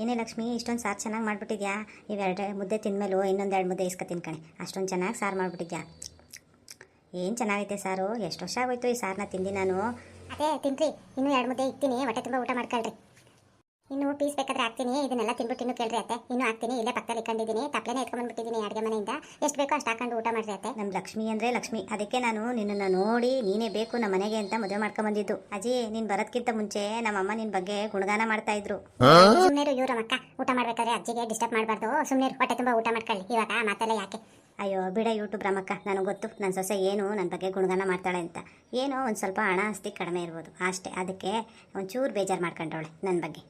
ಏನೇ ಲಕ್ಷ್ಮಿ, ಇಷ್ಟೊಂದು ಸಾರು ಚೆನ್ನಾಗಿ ಮಾಡಿಬಿಟ್ಟಿದ್ಯಾ? ಇವೆರಡು ಮುದ್ದೆ ತಿಂದಮೇಲೂ ಇನ್ನೊಂದು ಎರಡು ಮುದ್ದೆ ಇಸ್ಕೊ ಕಣೆ. ಅಷ್ಟೊಂದು ಚೆನ್ನಾಗಿ ಸಾರು ಮಾಡಿಬಿಟ್ಟಿದ್ಯಾ? ಏನು ಚೆನ್ನಾಗೈತೆ ಸಾರು? ಎಷ್ಟು ವರ್ಷ ಆಗೋಯ್ತು ಈ ಸಾರನ್ನ ತಿಂದು ನಾನು? ಅದೇ, ತಿನ್ರಿ. ಇನ್ನೂ ಎರಡು ಮುದ್ದೆ ಇಕ್ತೀನಿ. ಹೊಟ್ಟೆ ತುಂಬ ಊಟ ಮಾಡ್ಕೊಳ್ರಿ. ಇನ್ನು ಪೀಸ್ ಬೇಕಾದ್ರೆ ಹಾಕ್ತೀನಿ. ಇದನ್ನೆಲ್ಲ ತಿನ್ಬಿಟ್ಟು ಇನ್ನು ಕೇಳ್ರಿ ಅತ್ತೆ. ಇನ್ನು ಹಾಕ್ತೀನಿ. ಇಲ್ಲೇ ಪಕ್ಕದಲ್ಲಿ ಇಟ್ಕೊಂಡಿದ್ದೀನಿ ತಪ್ಪಲೆನೇ ಎತ್ಕೊಂಡ್ಬಂದ್ಬಿಟ್ಟಿದ್ದೀನಿ ಅಡುಗೆ ಮನೆಯಿಂದ. ಎಷ್ಟು ಬೇಕೋ ಅಷ್ಟು ಹಾಕೊಂಡು ಊಟ ಮಾಡ್ರಿ ಅತ್ತೆ. ನಮ್ಮ ಲಕ್ಷ್ಮಿ ಅಂದರೆ ಲಕ್ಷ್ಮಿ. ಅದಕ್ಕೆ ನಾನು ನಿನ್ನನ್ನು ನೋಡಿ ನೀನೇ ಬೇಕು ನಮ್ಮ ಮನೆಗೆ ಅಂತ ಮದುವೆ ಮಾಡ್ಕೊಂಬಂದಿದ್ದು. ಅಜ್ಜಿ ನೀನು ಬರೋದಕ್ಕಿಂತ ಮುಂಚೆ ನಮ್ಮಮ್ಮ ನಿನ್ನ ಬಗ್ಗೆ ಗುಣಗಾನ ಮಾಡ್ತಾ ಇದ್ರು. ಸುಮ್ಮನೆ ಇವ್ರ ಅಕ್ಕ. ಊಟ ಮಾಡ್ಬೇಕಾದ್ರೆ ಅಜ್ಜಿಗೆ ಡಿಸ್ಟರ್ಬ್ ಮಾಡಬಾರ್ದು. ಸುಮ್ಮನೆ ಹೊಟ್ಟೆ ತುಂಬ ಊಟ ಮಾಡ್ಕೊಳ್ಳಿ. ಇವಾಗ ಮಾತಲ್ಲ ಯಾಕೆ? ಅಯ್ಯೋ ಬಿಡ ಯೂಟ್ಯೂಬ್ ರಮಕ್ಕ. ನನಗೆ ಗೊತ್ತು. ನನ್ನ ಸೊಸೆ ಏನು ನನ್ನ ಬಗ್ಗೆ ಗುಣಗಾನ ಮಾಡ್ತಾಳೆ ಅಂತ. ಏನೋ ಒಂದು ಸ್ವಲ್ಪ ಹಣ ಆಸ್ತಿ ಕಡಿಮೆ ಇರ್ಬೋದು. ಅಷ್ಟೇ. ಅದಕ್ಕೆ ಒಂಚೂರು ಬೇಜಾರು ಮಾಡ್ಕೊಂಡವಳೆ ನನ್ನ ಬಗ್ಗೆ.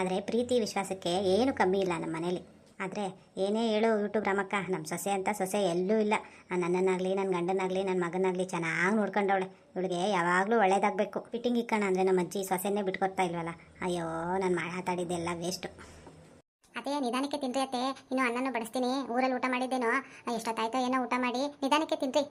ಆದರೆ ಪ್ರೀತಿ ವಿಶ್ವಾಸಕ್ಕೆ ಏನು ಕಮ್ಮಿ ಇಲ್ಲ ನಮ್ಮ ಮನೇಲಿ. ಆದರೆ ಏನೇ ಹೇಳು ಯೂಟ್ಯೂಬ್ ರಮಕ್ಕ ನಮ್ಮ ಸೊಸೆ ಅಂತ ಸೊಸೆ ಎಲ್ಲೂ ಇಲ್ಲ. ನನ್ನನ್ನಾಗಲಿ ನನ್ನ ಗಂಡನಾಗಲಿ ನನ್ನ ಮಗನಾಗಲಿ ಚೆನ್ನಾಗಿ ನೋಡ್ಕೊಂಡವಳೆ. ಇವಳಿಗೆ ಯಾವಾಗಲೂ ಒಳ್ಳೇದಾಗಬೇಕು. ಫಿಟ್ಟಿಂಗ್ ಇಕ್ಕಣ ಅಂದರೆ ನಮ್ಮ ಅಜ್ಜಿ ಸೊಸೆನೇ ಬಿಟ್ಕೊಡ್ತಾ ಇಲ್ವಲ್ಲ? ಅಯ್ಯೋ, ನಾನು ಮಾತಾಡಿದ್ದೆಲ್ಲ ವೇಸ್ಟು ಅದೇ ನಿಧಾನಕ್ಕೆ ತಿನ್ರಿ ಅತ್ತೆ. ಇನ್ನು ಅನ್ನನೂ ಬಡಿಸ್ತೀನಿ. ಊರಲ್ಲಿ ಊಟ ಮಾಡಿದ್ದೇನೋ? ಎಷ್ಟೊತ್ತಾಯ್ತೋ ಏನೋ ಊಟ ಮಾಡಿ. ನಿಧಾನಕ್ಕೆ ತಿನ್ರಿ.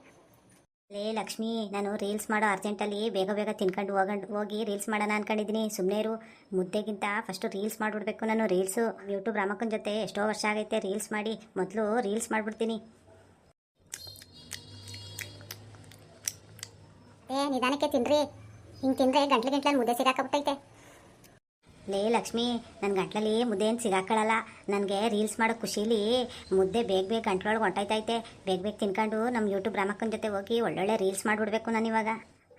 ಲೇ ಲಕ್ಷ್ಮಿ, ನಾನು ರೀಲ್ಸ್ ಮಾಡೋ ಅರ್ಜೆಂಟಲ್ಲಿ ಬೇಗ ಬೇಗ ತಿನ್ಕೊಂಡು ಹೋಗಂಡು, ಹೋಗಿ ರೀಲ್ಸ್ ಮಾಡೋಣ ಅನ್ಕೊಂಡಿದ್ದೀನಿ. ಸುಮ್ಮನೆ ಇರು. ಮುದ್ದೆಗಿಂತ ಫಸ್ಟು ರೀಲ್ಸ್ ಮಾಡಿಬಿಡ್ಬೇಕು ನಾನು ರೀಲ್ಸು ಯೂಟ್ಯೂಬ್ ರಾಮಕ್ಕನ ಜೊತೆ ಎಷ್ಟೋ ವರ್ಷ ಆಗೈತೆ ರೀಲ್ಸ್ ಮಾಡಿ. ಮೊದಲು ರೀಲ್ಸ್ ಮಾಡಿಬಿಡ್ತೀನಿ. ಏ, ನಿಧಾನಕ್ಕೆ ತಿನ್ರಿ. ಹಿಂಗೆ ತಿಂದರೆ ಗಂಟ್ಲು ಗಂಟ್ಲಲ್ಲಿ ಮುದ್ದೆ ಸಿಗಾಕಬಿಟ್ಟೈತೆ. ಲೇ ಲಕ್ಷ್ಮಿ ನನ್ನ ಗಂಟ್ಲಲ್ಲಿ ಮುದ್ದೆ ಏನು ಸಿಗಾಕಳಲ್ಲ. ನನಗೆ ರೀಲ್ಸ್ ಮಾಡೋ ಖುಷೀಲಿ. ಮುದ್ದೆ ಬೇಗ ಬೇಗ ಗಂಟ್ಲೊಳಗೆ ಹೊಂಟೈತೈತೆ ಬೇಗ ಬೇಗ ತಿನ್ಕೊಂಡು ನಮ್ಮ ಯೂಟ್ಯೂಬ್ ರಾಮಕ್ಕನ ಜೊತೆ ಹೋಗಿ ಒಳ್ಳೊಳ್ಳೆ ರೀಲ್ಸ್ ಮಾಡಿಬಿಡ್ಬೇಕು ನಾನು ಇವಾಗ.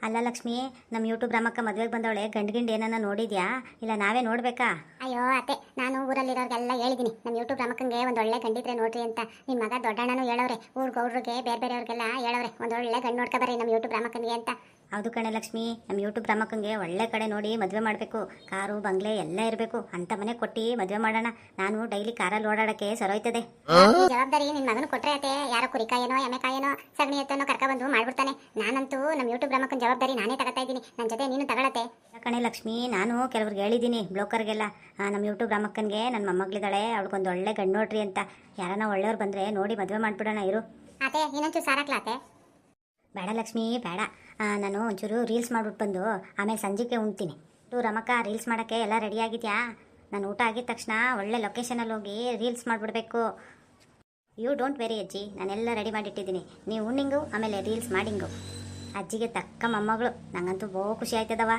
ಅಲ್ಲ ಲಕ್ಷ್ಮಿ ನಮ್ಮ ಯೂಟ್ಯೂಬ್ ರಾಮಕ್ಕ ಮದುವೆಗೆ ಬಂದವಳೆ ಗಂಡು ಗಿಂಡು ಏನನ್ನ ನೋಡಿದ್ಯಾ? ಇಲ್ಲ ನಾವೇ ನೋಡ್ಬೇಕಾ? ಅಯ್ಯೋ ಅತ್ತೆ, ನಾನು ಊರಲ್ಲಿರೋರ್ಗೆಲ್ಲ ಹೇಳಿದ್ದೀನಿ ನಮ್ಮ ಯೂಟ್ಯೂಬ್ ರಾಮಕ್ಕಂಗೆ ಒಂದು ಒಳ್ಳೆ ಗಂಡಿದ್ರೆ ನೋಡ್ರಿ ಅಂತ. ನಿಮ್ಮ ಮಗ ದೊಡ್ಡಣ್ಣನೂ ಹೇಳೋರೆ ಊರ್ ಗೌಡ್ರಿಗೆ, ಬೇರೆ ಬೇರೆಯವ್ರಿಗೆಲ್ಲ ಹೇಳೋರೆ ಒಂದು ಒಳ್ಳೆ ಗಂಡು ನೋಡ್ಕೊ ಬರ್ರಿ ನಮ್ಮ ಯೂಟ್ಯೂಬ್ ರಾಮಕ್ಕನಿಗೆ ಅಂತ. ಹೌದು ಕಣೆ ಲಕ್ಷ್ಮಿ ನಮ್ಮ ಯೂಟ್ಯೂಬ್ ರಾಮಕ್ಕಂಗೆ ಒಳ್ಳೆ ಕಡೆ ನೋಡಿ ಮದುವೆ ಮಾಡಬೇಕು. ಕಾರು ಬಂಗ್ಲೆ ಎಲ್ಲ ಇರಬೇಕು. ಅಂತ ಮನೆ ಕೊಟ್ಟು ಮದುವೆ ಮಾಡೋಣ. ನಾನು ಡೈಲಿ ಕಾರಲ್ಲಿ ಓಡಾಡಕ್ಕೆ ಸರೋಯ್ತದೆ. ಜವಾಬ್ದಾರಿ? ನಿನ್ನ ಮಗನ ಕೊಟ್ಟರೆ ಅತ್ತೆ. ಯಾರೋ ಕುರಿಕಾಯನೋ ಎಮೆಕಾಯನೋ ಸಗಣಿ ಎತ್ತನೋ ಕರ್ಕ ಬಂದು ಮಾಡ್ಬಿಡ್ತಾನೆ. ನಾನಂತೂ ನಮ್ಮ ಯೂಟ್ಯೂಬ್ ರಾಮಕ್ಕನ ಜವಾಬ್ದಾರಿ ನಾನೇ ತಗೋತಾ ಇದ್ದೀನಿ. ನನ್ನ ಜೊತೆ ನೀನು ತಗೊಳತ್ತೆ. ಕಣೆ ಲಕ್ಷ್ಮಿ ನಾನು ಕೆಲವ್ರಿಗೆ ಹೇಳಿದ್ದೀನಿ ಬ್ಲೋಕರ್ಗೆಲ್ಲ. ನಮ್ಮ ಯೂಟ್ಯೂಬ್ ರಾಮಕ್ಕನಿಗೆ ನನ್ನ ಮೊಮ್ಮಗಳಿದ್ದಾಳೆ. ಅವಳಿಗೊಂದು ಒಳ್ಳೆ ಗಂಡು ನೋಡ್ರಿ ಅಂತ. ಯಾರನ್ನ ಒಳ್ಳೆಯವ್ರು ಬಂದರೆ ನೋಡಿ ಮದುವೆ ಮಾಡಿಬಿಡೋಣ ಇರು. ಅತ್ತೆ ಇನ್ನೊಂಚೂರು ಸಾರಾಕ್ಲಾತೆ ಬೇಡ ಲಕ್ಷ್ಮಿ ಬೇಡ. ನಾನು ಒಂಚೂರು ರೀಲ್ಸ್ ಮಾಡ್ಬಿಟ್ಟು ಬಂದು, ಆಮೇಲೆ ಸಂಜೆಗೆ ಉಣ್ತೀನಿ. ಟೂ ರಮಕ್ಕ ರೀಲ್ಸ್ ಮಾಡೋಕ್ಕೆ ಎಲ್ಲ ರೆಡಿ ಆಗಿದೆಯಾ? ನಾನು ಊಟ ಆಗಿದ ತಕ್ಷಣ ಒಳ್ಳೆ ಲೊಕೇಶನಲ್ಲಿ ಹೋಗಿ ರೀಲ್ಸ್ ಮಾಡಿಬಿಡ್ಬೇಕು. ಯು ಡೋಂಟ್ ವೆರಿ ಅಜ್ಜಿ. ನಾನೆಲ್ಲ ರೆಡಿ ಮಾಡಿಟ್ಟಿದ್ದೀನಿ. ನೀವು ಉಣ್ಣಿಂಗು, ಆಮೇಲೆ ರೀಲ್ಸ್ ಮಾಡಿಂಗು. ಅಜ್ಜಿಗೆ ತಕ್ಕ ಮೊಮ್ಮಗಳು. ನಂಗಂತೂ ಬಹು ಖುಷಿ ಆಯ್ತದವ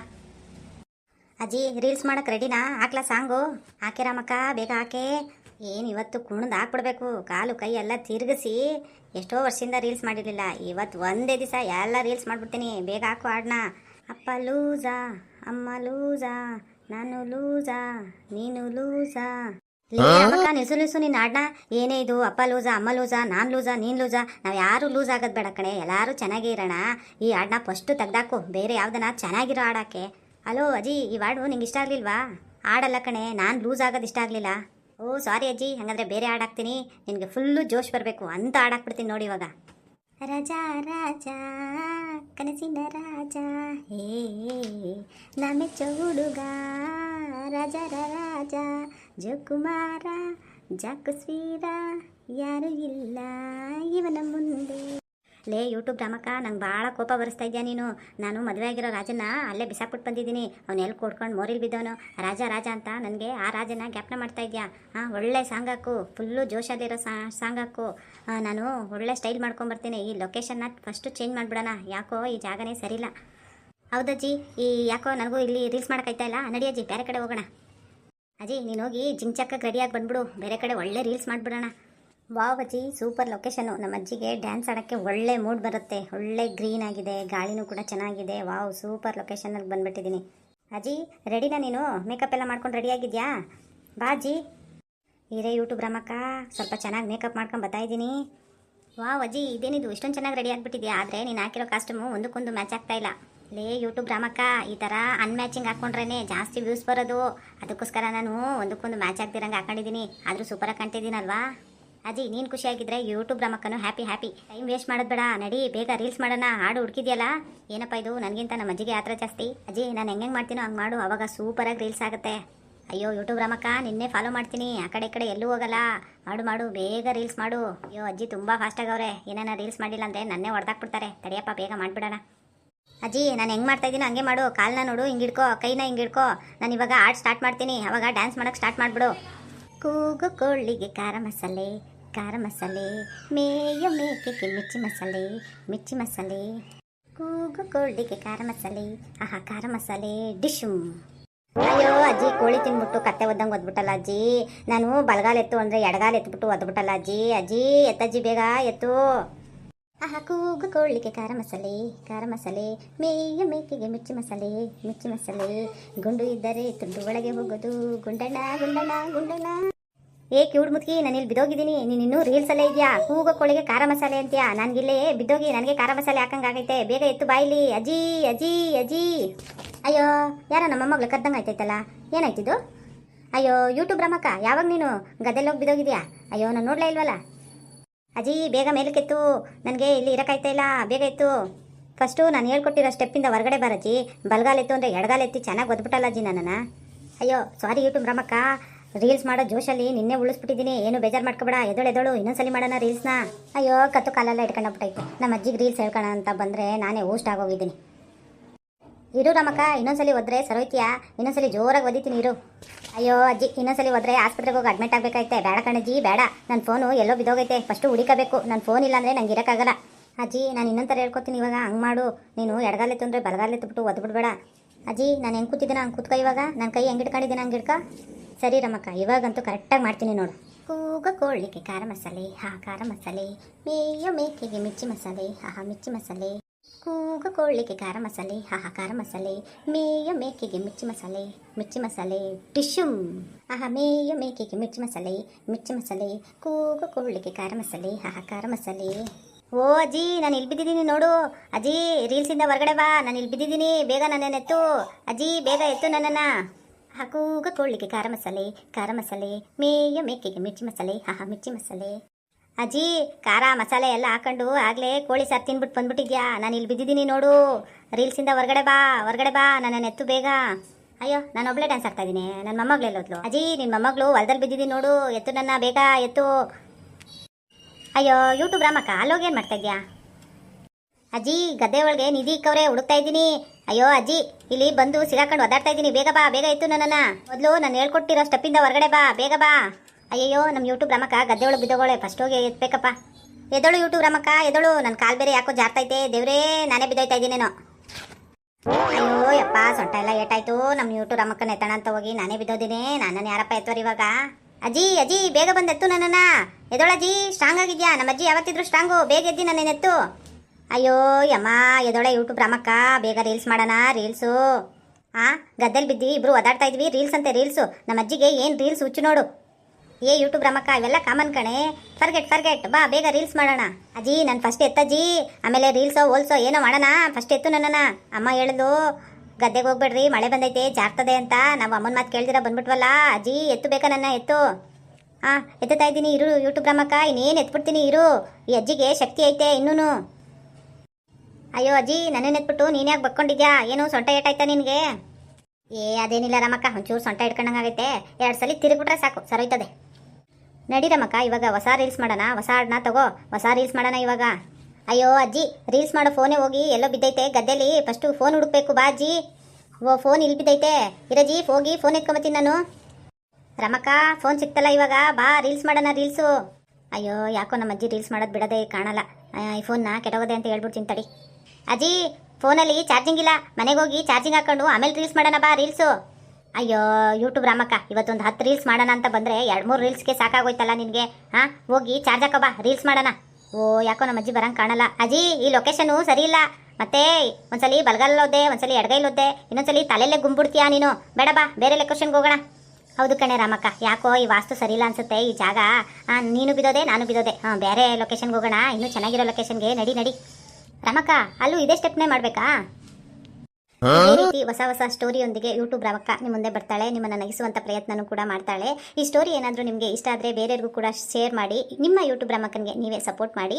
ಅಜ್ಜಿ ರೀಲ್ಸ್ ಮಾಡೋಕ್ಕೆ ರೆಡಿನಾ ಹಾಕ್ಲಾ ಸಾಂಗು? ಹಾಕಿರಮ್ಮಕ್ಕ ರಾಮಕ್ಕ, ಬೇಗ ಹಾಕೆ. ಏನು ಇವತ್ತು ಕುಣ್ದು ಹಾಕ್ಬಿಡ್ಬೇಕು? ಕಾಲು ಕೈ ಎಲ್ಲ ತಿರುಗಿಸಿ ಎಷ್ಟೋ ವರ್ಷದಿಂದ ರೀಲ್ಸ್ ಮಾಡಿರಲಿಲ್ಲ. ಇವತ್ತು ಒಂದೇ ದಿವಸ ಎಲ್ಲ ರೀಲ್ಸ್ ಮಾಡ್ಬಿಡ್ತೀನಿ. ಬೇಗ ಹಾಕು ಹಾಡ್ನ. ಅಪ್ಪ ಲೂಸಾ ಅಮ್ಮ ಲೂಸಾ ನಾನು ಲೂಸಾ ನೀನು ಲೂಸಾ. ನಿಲ್ಸು ನಿಲ್ಸು ನಿನ್ನ ಆಡ್ನ ಏನೇ ಇದು? ಅಪ್ಪ ಲೂಸಾ ಅಮ್ಮ ಲೂಸಾ ನಾನು ಲೂಸಾ ನೀನು ಲೂಸಾ. ನಾವು ಯಾರು ಲೂಸ್ ಆಗೋದು ಬೇಡ ಕಣೆ. ಎಲ್ಲರೂ ಚೆನ್ನಾಗೇ ಇರೋಣ. ಈ ಆಡ್ನ ಫಸ್ಟು ತೆಗ್ದಾಕು. ಬೇರೆ ಯಾವ್ದನ್ನ ಚೆನ್ನಾಗಿರೋ ಆಡಾಕೆ ಹಲೋ ಅಜ್ಜಿ ಈ ಹಾಡು ನಿಂಗೆ ಇಷ್ಟ ಆಗಲಿಲ್ವಾ? ಆಡಲ್ಲ ಕಣೆ. ನಾನು ಲೂಸ್ ಆಗೋದು ಇಷ್ಟ ಆಗಲಿಲ್ಲ. ಓ ಸಾರಿ ಅಜ್ಜಿ, ಹಾಗಾದ್ರೆ ಬೇರೆ ಹಾಡಾಕ್ತೀನಿ ನಿನಗೆ ಫುಲ್ಲು ಜೋಶ್ ಬರಬೇಕು. ಅಂತ ಹಾಡು ಹಾಕ್ಬಿಡ್ತೀನಿ ನೋಡಿ ಇವಾಗ. ರಾಜ, ರಾಜಾ, ಕನಸಿನ ರಾಜ. ಹೇ ನಮೆಚ್ಚ ಹುಡುಗ ರಾಜ ರಾಜ, ಜೋಕುಮಾರ ಜಾಕುಸ್ವೀರ ಯಾರು ಇಲ್ಲ ಇವನ ಮುಂದೆ. ಲೇ ಯೂಟ್ಯೂಬ್ ರಾಮಕ್ಕ, ನಂಗೆ ಭಾಳ ಕೋಪ ಬರಿಸ್ತಾ ಇದೆಯಾ ನೀನು? ನಾನು ಮದುವೆ ಆಗಿರೋ ರಾಜನ ಅಲ್ಲೇ ಬಿಸಾಕ್ಬಿಟ್ಟು ಬಂದಿದ್ದೀನಿ. ಅವ್ನು ಎಲ್ಲಿ ಕೊಡ್ಕೊಂಡು ಮೋರಿಲ್ ಬಿದ್ದವನು. ರಾಜ ರಾಜ ಅಂತ ನನಗೆ ಆ ರಾಜನ ಜ್ಞಾಪನ ಮಾಡ್ತಾ ಇದೆಯಾ? ಹಾಂ ಒಳ್ಳೆ ಸಾಂಗ್ ಹಾಕು. ಫುಲ್ಲು ಜೋಶಲ್ಲಿರೋ ಸಾಂಗ್ ಹಾಕು. ನಾನು ಒಳ್ಳೆ ಸ್ಟೈಲ್ ಮಾಡ್ಕೊಂಬರ್ತೀನಿ. ಈ ಲೊಕೇಶನ್ನ ಫಸ್ಟು ಚೇಂಜ್ ಮಾಡಿಬಿಡೋಣ. ಯಾಕೋ ಈ ಜಾಗನೇ ಸರಿಯಿಲ್ಲ ಹೌದಜ್ಜಿ ಈ ಯಾಕೋ ನನಗೂ ಇಲ್ಲಿ ರೀಲ್ಸ್ ಮಾಡೋಕ್ಕಾಯ್ತಾ ಇಲ್ಲ? ನಡಿ ಅಜ್ಜಿ, ಬೇರೆ ಕಡೆ ಹೋಗೋಣ. ಅಜ್ಜಿ, ನೀನು ಹೋಗಿ ಜಿಂಚಕ್ಕ ರೆಡಿಯಾಗಿ ಬಂದ್ಬಿಡು. ಬೇರೆ ಕಡೆ ಒಳ್ಳೆ ರೀಲ್ಸ್ ಮಾಡಿಬಿಡೋಣ. ವಾವ್ ಅಜ್ಜಿ ಸೂಪರ್ ಲೊಕೇಶನು ನಮ್ಮ ಅಜ್ಜಿಗೆ ಡ್ಯಾನ್ಸ್ ಆಡೋಕ್ಕೆ ಒಳ್ಳೆ ಮೂಡ್ ಬರುತ್ತೆ. ಒಳ್ಳೆ ಗ್ರೀನ್ ಆಗಿದೆ, ಗಾಳಿನೂ ಕೂಡ ಚೆನ್ನಾಗಿದೆ. ವಾವ್, ಸೂಪರ್ ಲೊಕೇಶನಲ್ಲಿ ಬಂದ್ಬಿಟ್ಟಿದ್ದೀನಿ ಅಜ್ಜಿ, ರೆಡಿನಾ ನೀನು? ಮೇಕಪ್ ಎಲ್ಲ ಮಾಡ್ಕೊಂಡು ರೆಡಿಯಾಗಿದ್ಯಾ ಬಾ ಅಜ್ಜಿ. ಇರೇ ಯೂಟ್ಯೂಬ್ ರಮಕ್ಕ, ಸ್ವಲ್ಪ ಚೆನ್ನಾಗಿ ಮೇಕಪ್ ಮಾಡ್ಕೊಂಡು ಬರ್ತಾ ಇದ್ದೀನಿ. ವಾವ್ ಅಜ್ಜಿ, ಇದೇನಿದು? ಇಷ್ಟೊಂದು ಚೆನ್ನಾಗಿ ರೆಡಿ ಆಗಿಬಿಟ್ಟಿದ್ಯಾ? ಆದರೆ ನೀನು ಹಾಕಿರೋ ಕಾಸ್ಟ್ಯೂಮು ಒಂದಕ್ಕೊಂದು ಮ್ಯಾಚ್ ಆಗ್ತಾ ಇಲ್ಲ. ಲೇ, ಯೂಟ್ಯೂಬ್ ರಾಮಕ್ಕ, ಈ ಥರ ಅನ್ಮ್ಯಾಚಿಂಗ್ ಹಾಕ್ಕೊಂಡ್ರೇ ಜಾಸ್ತಿ ವ್ಯೂಸ್ ಬರೋದು. ಅದಕ್ಕೋಸ್ಕರ ನಾನು ಒಂದಕ್ಕೊಂದು ಮ್ಯಾಚ್ ಆಗ್ತಿರಂಗೆ ಹಾಕೊಂಡಿದ್ದೀನಿ ಆದರೂ ಸೂಪರಾಗಿ ಕಾಣ್ತಿದ್ದೀನಲ್ವಾ? ಅಜ್ಜಿ, ನೀನು ಖುಷಿಯಾಗಿದ್ರೆ ಯೂಟ್ಯೂಬ್ ರಮಕ್ಕನು ಹ್ಯಾಪಿ ಹ್ಯಾಪಿ ಟೈಮ್ ವೇಸ್ಟ್ ಮಾಡೋದು ಬೇಡ. ನಡಿ, ಬೇಗ ರೀಲ್ಸ್ ಮಾಡೋಣ. ಹಾಡು ಹುಡುಕಿದ್ಯಲ್ಲ? ಏನಪ್ಪ ಇದು? ನನಗಿಂತ ನಮ್ಮ ಅಜ್ಜಿಗೆ ಯಾತ್ರ ಜಾಸ್ತಿ. ಅಜ್ಜಿ, ನಾನು ಹೆಂಗೆ ಮಾಡ್ತೀನೋ ಹಂಗೆ ಮಾಡು. ಅವಾಗ ಸೂಪರಾಗಿ ರೀಲ್ಸ್ ಆಗುತ್ತೆ. ಅಯ್ಯೋ ಯೂಟ್ಯೂಬ್ ರಮಕ್ಕ, ನಿನ್ನೆ ಫಾಲೋ ಮಾಡ್ತೀನಿ. ಆ ಕಡೆ ಈ ಕಡೆ ಎಲ್ಲೂ ಹೋಗಲ್ಲ. ಮಾಡು ಮಾಡು, ಬೇಗ ರೀಲ್ಸ್ ಮಾಡು. ಅಯ್ಯೋ, ಅಜ್ಜಿ ತುಂಬ ಫಾಸ್ಟ್ ಆಗವ್ರೆ. ಏನಾನ ರೀಲ್ಸ್ ಮಾಡಿಲ್ಲ ಅಂದರೆ ನನ್ನೇ ಹೊಡೆದಾಕ್ಬಿಡ್ತಾರೆ. ತಡಿಯಪ್ಪ, ಬೇಗ ಮಾಡಿಬಿಡೋಣ. ಅಜ್ಜಿ, ನಾನು ಹೆಂಗೆ ಮಾಡ್ತಾ ಇದ್ದೀನೋ ಹಂಗೆ ಮಾಡು. ಕಾಲನ್ನ ನೋಡು, ಹಿಂಗೆ ಹಿಡ್ಕೋ. ಕೈನ ಹಿಂಗೆ ಹಿಡ್ಕೋ. ನಾನು ಇವಾಗ ಆಡ್ ಸ್ಟಾರ್ಟ್ ಮಾಡ್ತೀನಿ. ಅವಾಗ ಡ್ಯಾನ್ಸ್ ಮಾಡೋಕ್ಕೆ ಸ್ಟಾರ್ಟ್ ಮಾಡಿಬಿಡು. ಕೂಗು ಕೋಳಿಗೆ ಖಾರ ಮಸಾಲೆ ಖಾರ ಮಸಾಲೆ, ಮೇಯ ಮೇಕೆಗೆ ಮಿರ್ಚಿ ಮಸಾಲೆ ಮಿರ್ಚಿ ಮಸಾಲೆ. ಕೂಗು ಕೋಳಿಗೆ ಖಾರ ಮಸಾಲೆ, ಆಹಾ, ಖಾರ ಮಸಾಲೆ ಡಿಶು. ಅಯ್ಯೋ ಅಜ್ಜಿ, ಕೋಳಿ ತಿನ್ಬಿಟ್ಟು ಕತ್ತೆ ಒದ್ದಂಗೆ ಒದ್ಬಿಟ್ಟಲ್ಲ ಅಜ್ಜಿ. ನಾನು ಬಲಗಾಲ ಎತ್ತು ಅಂದರೆ ಎಡಗಾಲ ಎತ್ಬಿಟ್ಟು ಒದ್ಬಿಟ್ಟಲ್ಲ ಅಜ್ಜಿ. ಅಜ್ಜಿ, ಎತ್ತಜ್ಜಿ, ಬೇಗ ಎತ್ತು. ಆಹಾ, ಕೂಗು ಕೋಳಿಗೆ ಖಾರ ಮಸಾಲೆ ಖಾರ ಮಸಾಲೆ, ಮೇಯ ಮೇಕೆಗೆ ಮಿರ್ಚಿ ಮಸಾಲೆ ಮಿರ್ಚಿ ಮಸಾಲೆ. ಗುಂಡು ಇದ್ದರೆ ತುಂಡು ಒಳಗೆ ಹೋಗೋದು. ಗುಂಡಣ್ಣ ಗುಂಡಣ್ಣ ಗುಂಡಣ್ಣ. ಏ ಕಿವುಡ್ ಮುತ್ಕಿ ನಾನು ಇಲ್ಲಿ ಬಿದ್ದೋಗಿದ್ದೀನಿ. ನೀನು ಇನ್ನೂ ರೀಲ್ಸ್ ಅಲ್ಲೇ ಇದೆಯಾ? ಕೂಗೋ ಕೋಳಿಗೆ ಖಾರ ಮಸಾಲೆ ಅಂತೀಯಾ? ನನಗಿಲ್ಲೇ ಬಿದ್ದೋಗಿ ನನಗೆ ಖಾರ ಮಸಾಲೆ ಹಾಕಂಗಾಗೈತೆ ಬೇಗ ಎತ್ತು ಬಾಯಿಲಿ. ಅಜ್ಜಿ ಅಜ್ಜಿ ಅಜ್ಜಿ ಅಯ್ಯೋ, ಯಾರ ನಮ್ಮ ಮಗಳು ಕದ್ದಂಗೆ ಆಯ್ತೈತಲ್ಲ? ಏನಾಯ್ತಿದು? ಅಯ್ಯೋ ಯೂಟ್ಯೂಬ್ ರಮಕ್ಕ, ಯಾವಾಗ ನೀನು ಗದ್ದೆಲ್ಲಿ ಹೋಗಿ ಅಯ್ಯೋ, ನಾನು ನೋಡ್ಲೇ ಇಲ್ವಲ್ಲ? ಅಜ್ಜಿ ಬೇಗ ಮೇಲಕ್ಕೆತ್ತು ನನಗೆ ಇಲ್ಲಿ ಇರೋಕ್ಕಾಯ್ತಾ ಇಲ್ಲ. ಬೇಗ ಎತ್ತು. ಫಸ್ಟು ನಾನು ಹೇಳ್ಕೊಟ್ಟಿರೋ ಸ್ಟೆಪ್ಪಿಂದ ಹೊರಗಡೆ ಬರಜ್ಜಿ ಬಲ್ಗಾಲ್ ಇತ್ತು ಅಂದರೆ ಎಡಗಾಲೆತ್ತಿ ಚೆನ್ನಾಗಿ ಒದ್ಬಿಟ್ಟಲ್ಲ ಅಜ್ಜಿ ನನ್ನನ್ನು. ಅಯ್ಯೋ ಸಾರಿ ಯೂಟ್ಯೂಬ್ ರಮಕ್ಕ. ರೀಲ್ಸ್ ಮಾಡೋ ಜೋಶಲ್ಲಿ ನಿನ್ನೆ ಉಳಿಸ್ಬಿಟ್ಟಿದ್ದೀನಿ. ಏನು ಬೇಜಾರು ಮಾಡ್ಕೊಬೇಡ. ಎದಳು ಎದಳು ಇನ್ನೊಂದ್ಸಲಿ ಮಾಡೋಣ ರೀಲ್ಸ್ನ ಅಯ್ಯೋ, ಕತ್ತು ಕಾಲೆಲ್ಲ ಇಟ್ಕೊಂಡೋಗ್ಬಿಟ್ಟೈತೆ. ನಮ್ಮ ಅಜ್ಜಿಗೆ ರೀಲ್ಸ್ ಹೇಳ್ಕೊಳ ಅಂತ ಬಂದರೆ ನಾನೇ ಊಸ್ಟ್ ಆಗೋಗಿದ್ದೀನಿ. ಇರು ರಾಮಕ್ಕ, ಇನ್ನೊಂದ್ಸಲಿ ಒದ್ರೆ ಸರೋಯ್ತೀಯಾ ಇನ್ನೊಂದ್ಸಲಿ ಜೋರಾಗಿ ಒದಿತೀನಿ ಇರು. ಅಯ್ಯೋ, ಅಜ್ಜಿ, ಇನ್ನೊಂದ್ಸಲಿ ಹೋದ್ರೆ ಆಸ್ಪತ್ರೆಗೆ ಹೋಗಿ ಅಡ್ಮಿಟ್ ಆಗಬೇಕೈತೆ ಬೇಡ ಕಣಜ್ಜಿ, ಬೇಡ. ನನ್ನ ಫೋನು ಎಲ್ಲೋ ಬಿದ್ದೋಗೈತೆ. ಫಸ್ಟು ಹುಡಿಕಬೇಕು. ನನ್ನ ಫೋನ್ ಇಲ್ಲ ಅಂದರೆ ನಂಗೆ ಇರೋಕ್ಕಾಗಲ್ಲ. ಅಜ್ಜಿ, ನಾನು ಇನ್ನೊಂದು ಥರ ಹೇಳ್ಕೊತೀನಿ ಇವಾಗ. ಹಂಗೆ ಮಾಡು. ನೀನು ಎಡಗಾಲ ತೊಂದರೆ ಬಲಗಾಲೆ ಎತ್ಬಿಟ್ಟು ಒದ್ಬಿಡ್ಬೇಡ ಅಜ್ಜಿ, ನಾನು ಹೆಂಗೆ ಕೂತಿದ್ದೀನ ಹಂಗೆ ಕೂತ್ಕೊ ಇವಾಗ. ನನ್ನ ಕೈ ಹೆಂಗೆ ಇಟ್ಕೊಂಡಿದ್ದೀನಿ ಹಂಗೆ ಇಡ್ಕ ಸರಿ ರಮಕ್ಕ, ಇವಾಗಂತೂ ಕರೆಕ್ಟಾಗಿ ಮಾಡ್ತೀನಿ ನೋಡು. ಕೂಗ ಕೋಳಿಗೆ ಖಾರ ಮಸಾಲೆ, ಹಾ ಖಾರ ಮಸಾಲೆ. ಮೇಯೋ ಮೇಕೆಗೆ ಮಿರ್ಚಿ ಮಸಾಲೆ ಹಾ ಮಿರ್ಚಿ ಮಸಾಲೆ. ಕೂಗ ಕೋಳಿಗೆ ಖಾರ ಮಸಾಲೆ ಹಾ ಖಾರ ಮಸಾಲೆ, ಮೇಯ ಮೇಕೆಗೆ ಮಿರ್ಚಿ ಮಸಾಲೆ ಮಿರ್ಚಿ ಮಸಾಲೆ ಟಿಶುಮ್ ಆಹಾ, ಮೇಯ ಮೇಕೆಗೆ ಮಿರ್ಚಿ ಮಸಾಲೆ ಮಿರ್ಚಿ ಮಸಾಲೆ ಕೂಗು ಕೋಳಿಗೆ ಖಾರ ಮಸಾಲೆ ಹಾ ಖಾರ ಮಸಾಲೆ. ಓ ಅಜ್ಜಿ, ನಾನು ಇಲ್ಲಿ ಬಿದ್ದಿದ್ದೀನಿ ನೋಡು. ಅಜ್ಜಿ, ರೀಲ್ಸಿಂದ ಹೊರಗಡೆ ಬಾ. ನಾನು ಇಲ್ಲಿ ಬಿದ್ದಿದ್ದೀನಿ. ಬೇಗ ಎತ್ತು. ಅಜ್ಜಿ, ಬೇಗ ಎತ್ತು ನನ್ನನ್ನು. ಹಾಕೂಗ ಕೋಳಿಗೆ ಖಾರ ಮಸಾಲೆ ಖಾರ ಮಸಾಲೆ, ಮೇಯ ಮೇಕೆಗೆ ಮಿರ್ಚಿ ಮಸಾಲೆ ಹಾಹಾ ಮಿರ್ಚಿ ಮಸಾಲೆ. ಅಜ್ಜಿ, ಖಾರ ಮಸಾಲೆ ಎಲ್ಲ ಹಾಕೊಂಡು ಆಗಲೇ ಕೋಳಿ ಸಾರು ತಿನ್ಬಿಟ್ಟು ಬಂದ್ಬಿಟ್ಟಿದ್ಯಾ? ನಾನು ಇಲ್ಲಿ ಬಿದ್ದಿದ್ದೀನಿ ನೋಡು. ರೀಲ್ಸಿಂದ ಹೊರಗಡೆ ಬಾ ಹೊರಗಡೆ ಬಾ ನನ್ನ ಎತ್ತು ಬೇಗ. ಅಯ್ಯೋ, ನಾನು ಒಬ್ಳೆ ಡ್ಯಾನ್ಸ್ ಆಗ್ತಾ ಇದ್ದೀನಿ. ನನ್ನ ಮೊಮ್ಮಗಳು ಅಜ್ಜಿ ನಿನ್ನ ಮೊಮ್ಮಗಳು ಹೊಲದಲ್ಲಿ ಬಿದ್ದಿದ್ದೀನಿ ನೋಡು. ಎತ್ತು ನನ್ನ ಬೇಗ, ಎತ್ತು. ಅಯ್ಯೋ ಯೂಟ್ಯೂಬ್ ರಾಮಕ್ಕ, ಅಲ್ಲೋಗಿ ಏನು ಮಾಡ್ತಾ ಇದ್ಯಾ? ಅಜ್ಜಿ, ಗದ್ದೆ ಒಳಗೆ ನಿಧಿ ಇಕ್ಕವ್ರೆ ಹುಡುಕ್ತಾ ಇದ್ದೀನಿ. ಅಯ್ಯೋ, ಅಜ್ಜಿ, ಇಲ್ಲಿ ಬಂದು ಸಿಗಾಕೊಂಡು ಒದಾಡ್ತಾ ಇದ್ದೀನಿ. ಬೇಗ ಬಾ, ಬೇಗ ಇತ್ತು ನನ್ನನ್ನು. ಮೊದಲು ನಾನು ಹೇಳ್ಕೊಟ್ಟಿರೋ ಸ್ಟೆಪ್ಪಿಂದ ಹೊರಗಡೆ ಬಾ, ಬೇಗ ಬಾ. ಅಯ್ಯಯ್ಯೋ ನಮ್ಮ ಯೂಟ್ಯೂಬ್ ರಮಕ್ಕ ಗದ್ದೆ ಒಳಗೆ ಬಿದ್ದೋಗೋಳೆ. ಫಸ್ಟ್ ಹೋಗಿ ಎತ್ಬೇಕಪ್ಪ. ಎದಳು ಯೂಟ್ಯೂಬ್ ರಮಕ್ಕ ಎದಳು ನನ್ನ ಕಾಲ್ ಬೇರೆ ಯಾಕೋ ಜಾರ್ತೈತೆ ದೇವ್ರೇ, ನಾನೇ ಬಿದ್ದೋಯ್ತಾ ಇದ್ದೀನೇನೋ. ಅಯ್ಯೋ, ಯಪ್ಪ, ಸೊಂಟ ಎಲ್ಲ ಏಟಾಯ್ತು. ನಮ್ಮ ಯೂಟ್ಯೂಬ್ ರಮಕ್ಕನ ಎತ್ತಣ ಅಂತ ಹೋಗಿ ನಾನೇ ಬಿದ್ದೋದಿನಿ. ನನ್ನನ್ನು ಯಾರಪ್ಪ ಎತ್ತೋರು ಇವಾಗ? ಅಜ್ಜಿ ಅಜ್ಜಿ, ಬೇಗ ಬಂದು ಎತ್ತು ನನ್ನನ್ನ. ಎದೊಳಜ್ಜಿ ಸ್ಟ್ರಾಂಗ್ ಆಗಿದ್ಯಾ? ನಮ್ಮ ಅಜ್ಜಿ ಯಾವತ್ತಿದ್ರು ಸ್ಟ್ರಾಂಗು ಬೇಗ ಎದ್ದಿ ನನ್ನ ಎತ್ತು. ಅಯ್ಯೋ, ಯಮ್ಮ ಎದೊಳ ಯೂಟ್ಯೂಬ್ ರಾಮಕ್ಕ ಬೇಗ ರೀಲ್ಸ್ ಮಾಡೋಣ ರೀಲ್ಸು ಆ, ಗದ್ದೆಲಿ ಬಿದ್ದಿ ಇಬ್ರು ಓದಾಡ್ತಾ ಇದ್ವಿ. ರೀಲ್ಸ್ ಅಂತೆ ರೀಲ್ಸು ನಮ್ಮ ಅಜ್ಜಿಗೆ ಏನು ರೀಲ್ಸ್ ಹುಚ್ಚು ನೋಡು. ಏ ಯೂಟ್ಯೂಬ್ ರಮಕ್ಕ, ಇವೆಲ್ಲ ಕಾಮನ್ ಕಣೆ. ಫರ್ಗೆಟ್ ಫರ್ಗೆಟ್ ಬಾ, ಬೇಗ ರೀಲ್ಸ್ ಮಾಡೋಣ. ಅಜ್ಜಿ, ನಾನು ಫಸ್ಟ್ ಎತ್ತಜ್ಜಿ ಆಮೇಲೆ ರೀಲ್ಸೋ ಹೋಲ್ಸೋ, ಏನೋ ಮಾಡೋಣ. ಫಸ್ಟ್ ಎತ್ತು ನನ್ನ ಅಮ್ಮ ಹೇಳಿದ್ಲು ಗದ್ದೆಗೆ ಹೋಗ್ಬೇಡ್ರಿ, ಮಳೆ ಬಂದೈತೆ, ಜಾಗ್ತದೆ ಅಂತ. ನಾವು ಅಮ್ಮನ ಮಾತು ಕೇಳ್ದಿರ ಬಂದ್ಬಿಟ್ವಲ್ಲ. ಅಜ್ಜಿ, ಎತ್ತು ಬೇಕಾ ನನ್ನ ಎತ್ತು? ಹಾಂ ಎತ್ತುತ್ತಾ ಇದ್ದೀನಿ, ಇರು ಯೂಟ್ಯೂಬ್ ರಮಕ್ಕ, ಇನ್ನೇನು ಎತ್ಬಿಡ್ತೀನಿ, ಇರು. ಈ ಅಜ್ಜಿಗೆ ಶಕ್ತಿ ಐತೆ ಇನ್ನೂ ಅಯ್ಯೋ ಅಜ್ಜಿ, ನನ್ನೇನು ಎತ್ಬಿಟ್ಟು ನೀನು ಯಾಕೆ ಬಕ್ಕೊಂಡಿದ್ಯಾ? ಏನು ಸೊಂಟ ಏಟಾಯ್ತಾ ನಿನಗೆ? ಏ, ಅದೇನಿಲ್ಲ ರಮಕ್ಕ, ಒಂಚೂರು ಸೊಂಟ ಇಟ್ಕೊಂಡಂಗಾಗೈತೆ. ಎರಡು ಸಲ ತಿರುಗ್ಬಿಟ್ರೆ ಸಾಕು, ಸರೋಯ್ತದೆ. ನಡಿ ರಮಕ್ಕ ಇವಾಗ ಹೊಸ ರೀಲ್ಸ್ ಮಾಡೋಣ, ಹೊಸ ಹಾಡನ್ನ ತಗೋ, ಹೊಸ ರೀಲ್ಸ್ ಮಾಡೋಣ ಇವಾಗ. ಅಯ್ಯೋ ಅಜ್ಜಿ ರೀಲ್ಸ್ ಮಾಡೋ ಫೋನೇ ಹೋಗಿ ಎಲ್ಲೋ ಬಿದ್ದೈತೆ, ಗದ್ದೆಲಿ ಫಸ್ಟು ಫೋನ್ ಹುಡುಕ್ಬೇಕು ಬಾ ಅಜ್ಜಿ. ಓ ಫೋನ್ ಇಲ್ಲಿ ಬಿದ್ದೈತೆ. ಇರಜಿ ಹೋಗಿ ಫೋನ್ ಎತ್ಕೊಂಬತ್ತೀನಿ ನಾನು. ರಮಕ್ಕ ಫೋನ್ ಸಿಕ್ತಲ್ಲ ಇವಾಗ, ಬಾ ರೀಲ್ಸ್ ಮಾಡೋಣ ರೀಲ್ಸು ಅಯ್ಯೋ, ಯಾಕೋ ನಮ್ಮ ಅಜ್ಜಿ ರೀಲ್ಸ್ ಮಾಡೋದು ಬಿಡೋದೇ ಕಾಣಲ್ಲ. ಈ ಫೋನ್ನ ಕೆಟ್ಟೋಗದೆ ಅಂತ ಹೇಳ್ಬಿಡ್ತೀನಿ ತಡಿ. ಅಜ್ಜಿ ಫೋನಲ್ಲಿ ಚಾರ್ಜಿಂಗ್ ಇಲ್ಲ. ಮನೆಗೆ ಹೋಗಿ ಚಾರ್ಜಿಂಗ್ ಹಾಕ್ಕೊಂಡು ಆಮೇಲೆ ರೀಲ್ಸ್ ಮಾಡೋಣ ಬಾ ರೀಲ್ಸು ಅಯ್ಯೋ ಯೂಟ್ಯೂಬ್ ರಾಮಕ್ಕ, ಇವತ್ತೊಂದು ಹತ್ತು ರೀಲ್ಸ್ ಮಾಡೋಣ ಅಂತ ಬಂದರೆ ಎರಡು ಮೂರು ರೀಲ್ಸ್ಗೆ ಸಾಕಾಗೋಯ್ತಲ್ಲ ನಿನಗೆ, ಹಾಂ? ಹೋಗಿ ಚಾರ್ಜ್ ಹಾಕೋ ಬಾ ರೀಲ್ಸ್ ಮಾಡೋಣ. ಓ, ಯಾಕೋ ನಮ್ಮ ಅಜ್ಜಿ ಬರಂಗೆ ಕಾಣಲ್ಲ. ಅಜ್ಜಿ, ಈ ಲೊಕೇಶನು ಸರಿ ಇಲ್ಲ. ಮತ್ತೆ ಒಂದ್ಸಲಿ ಬಲಗಲ್ಲೋದೆ ಒಂದ್ಸಲಿ ಎಡಗೈಲೋದೆ ಇನ್ನೊಂದ್ಸಲಿ ತಲೆಯಲ್ಲೇ ಗುಂಬಿಡ್ತೀಯಾ ನೀನು? ಬೇಡ ಬಾ, ಬೇರೆ ಲೊಕೇಶನ್ಗೆ ಹೋಗೋಣ. ಹೌದು ಕಣೆ ರಾಮಕ್ಕ, ಯಾಕೋ ಈ ವಾಸ್ತು ಸರಿ ಇಲ್ಲ ಅನ್ಸುತ್ತೆ, ಈ ಜಾಗ. ನೀನು ಬಿದೋದೆ ನಾನು ಬಿದೋದೆ ಹಾಂ, ಬೇರೆ ಲೊಕೇಶನ್ಗೆ ಹೋಗೋಣ, ಇನ್ನೂ ಚೆನ್ನಾಗಿರೋ ಲೊಕೇಶನ್ಗೆ ನಡಿ ನಡಿ. ರಾಮಕ್ಕ, ಅಲ್ಲೂ ಇದೇ ಸ್ಟೆಪ್ನೇ ಮಾಡಬೇಕಾ? ಇದೇ ರೀತಿ ಹೊಸ ಹೊಸ ಸ್ಟೋರಿಯೊಂದಿಗೆ ಯೂಟ್ಯೂಬ್ ರವಕ್ಕ ನಿಮ್ಮ ಮುಂದೆ ಬರ್ತಾಳೆ ನಿಮ್ಮನ್ನ ನಗಿಸುವಂತ ಪ್ರಯತ್ನನೂ ಕೂಡ ಮಾಡ್ತಾಳೆ. ಈ ಸ್ಟೋರಿ ಏನಾದರೂ ನಿಮಗೆ ಇಷ್ಟ ಆದರೆ ಬೇರೆಯವ್ರಿಗೂ ಕೂಡ ಶೇರ್ ಮಾಡಿ ನಿಮ್ಮ ಯೂಟ್ಯೂಬ್ ರಮಕ್ಕನಿಗೆ ನೀವೇ ಸಪೋರ್ಟ್ ಮಾಡಿ.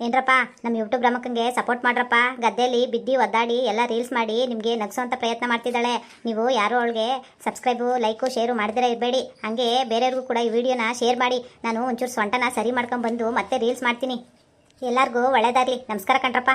ಏನ್ರಪ್ಪ ನಮ್ಮ ಯೂಟ್ಯೂಬ್ ರಮಕ್ಕನಿಗೆ ಸಪೋರ್ಟ್ ಮಾಡ್ರಪ್ಪ. ಗದ್ದೆಯಲ್ಲಿ ಬಿದ್ದಿ ಒದ್ದಾಡಿ ಎಲ್ಲ ರೀಲ್ಸ್ ಮಾಡಿ ನಿಮಗೆ ನಗಿಸುವಂಥ ಪ್ರಯತ್ನ ಮಾಡ್ತಿದ್ದಾಳೆ. ನೀವು ಯಾರೋ ಅವಳಿಗೆ ಸಬ್ಸ್ಕ್ರೈಬು ಲೈಕು ಶೇರು ಮಾಡಿದ್ರೆ ಇರಬೇಡಿ. ಹಾಗೆ ಬೇರೆಯವ್ರಿಗೂ ಕೂಡ ಈ ವಿಡಿಯೋನ ಶೇರ್ ಮಾಡಿ. ನಾನು ಒಂಚೂರು ಸೊಂಟನ ಸರಿ ಮಾಡ್ಕೊಂಡು ಬಂದು ಮತ್ತೆ ರೀಲ್ಸ್ ಮಾಡ್ತೀನಿ. ಎಲ್ಲರಿಗೂ ಒಳ್ಳೆಯದಾಗಲಿ ನಮಸ್ಕಾರ ಕಣ್ರಪ್ಪ.